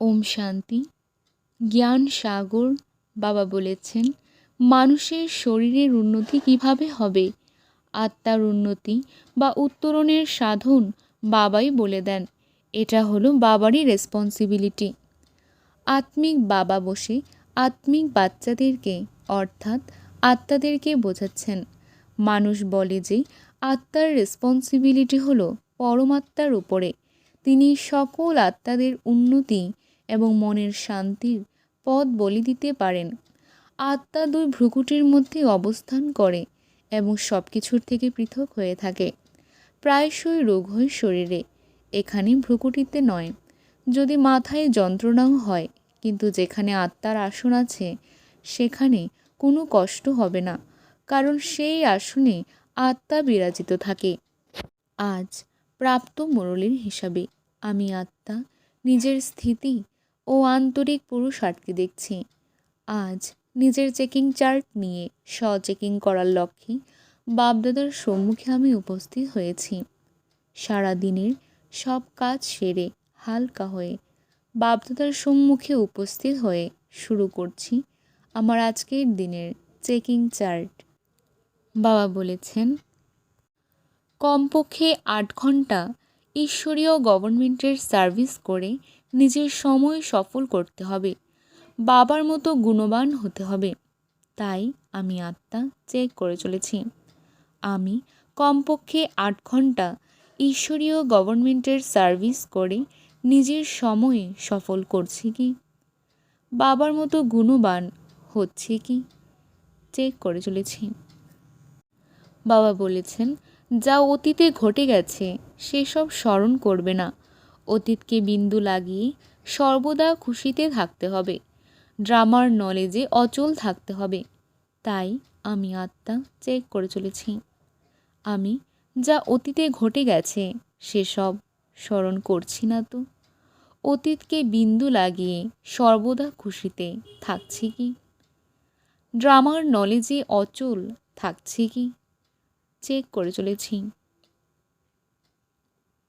ওম শান্তি। জ্ঞান সাগর বাবা বলেছেন, মানুষের শরীরের উন্নতি কীভাবে হবে? আত্মার উন্নতি বা উত্তরণের সাধন বাবাই বলে দেন। এটা হলো বাবারই রেসপন্সিবিলিটি আত্মিক বাবা বসে আত্মিক বাচ্চাদেরকে, অর্থাৎ আত্মাদেরকে বোঝাচ্ছেন। মানুষ বলে যে, আত্মার রেসপন্সিবিলিটি হলো পরমাত্মার উপরে। তিনি সকল আত্মাদের উন্নতি এবং মনের শান্তির পথ বলি দিতে পারেন। আত্মা দুই ভ্রুকুটির মধ্যে অবস্থান করে এবং সব কিছুর থেকে পৃথক হয়ে থাকে। প্রায়শই রোগ হয় শরীরে, এখানে ভ্রুকুটিতে নয়। যদি মাথায় যন্ত্রণাও হয়, কিন্তু যেখানে আত্মার আসন আছে, সেখানে কোনো কষ্ট হবে না, কারণ সেই আসনে আত্মা বিরাজিত থাকে। আজ প্রাপ্ত মুরলীর হিসাবে আমি আত্মা নিজের স্থিতি ও আন্তরিক পুরুষার্থকে দেখছি। আজ নিজের চেকিং চার্ট নিয়ে স্ব চেকিং করার লক্ষ্যে বাপদাদার সম্মুখে আমি উপস্থিত হয়েছি। সারা দিনের সব কাজ সেরে হালকা হয়ে বাপদাদার সম্মুখে উপস্থিত হয়ে শুরু করছি আমার আজকের দিনের চেকিং চার্ট। বাবা বলেছেন, কমপক্ষে আট ঘণ্টা ঈশ্বরীয় গভর্নমেন্টের সার্ভিস করে নিজের সময় সফল করতে হবে। বাবার মতো গুণবান হতে হবে। তাই আমি আত্মা চেক করে চলেছি। আমি কমপক্ষে আট ঘণ্টা ঈশ্বরীয় গভর্নমেন্টের সার্ভিস করে নিজের সময়ে সফল করছি কি? বাবার মতো গুণবান হচ্ছে কি? চেক করে চলেছি। বাবা বলেছেন, যা অতীতে ঘটে গেছে, সেসব স্মরণ করবে না। অতীতকে বিন্দু লাগিয়ে সর্বদা খুশিতে থাকতে হবে। ড্রামার নলেজে অচল থাকতে হবে। তাই আমি আত্মা চেক করে চলেছি। আমি যা অতীতে ঘটে গেছে সেসব স্মরণ করছি না তো। অতীতকে বিন্দু লাগিয়ে সর্বদা খুশিতে থাকছি কি? ড্রামার নলেজে অচল থাকছি কি? চেক করে চলেছি।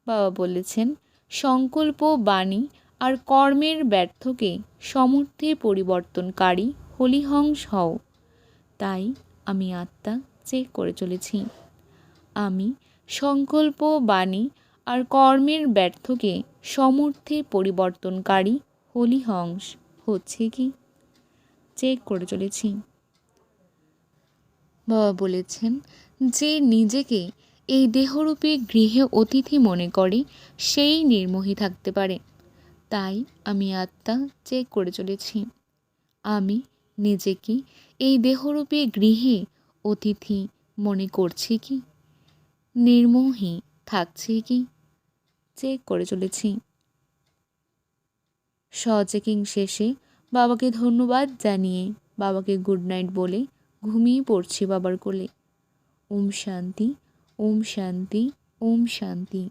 বাবা বলেছেন সংকল্প, বাণী আর কর্মের ব্যর্থকে সমর্থে পরিবর্তনকারী হলিহংস হও। তাই আমি আত্মা চেক করে চলেছি। আমি সংকল্প, বাণী আর কর্মের ব্যর্থকে সমর্থে পরিবর্তনকারী হলিহংস হচ্ছে কি? চেক করে চলেছি। বাবা বলেছেন, যে নিজেকে এই দেহরূপী গৃহে অতিথি মনে করে, সেই নির্মোহী থাকতে পারে। তাই আমি আত্মা চেক করে চলেছি। আমি নিজেকে এই দেহরূপী গৃহে অতিথি মনে করছি কি? নির্মোহী থাকছে কি? চেক করে চলেছি। স চেকিং শেষে বাবাকে ধন্যবাদ জানিয়ে বাবাকে গুড নাইট বলে ঘুমিয়ে পড়ছি বাবার কোলে। ওম শান্তি। ওম শান্তি ওম শান্তি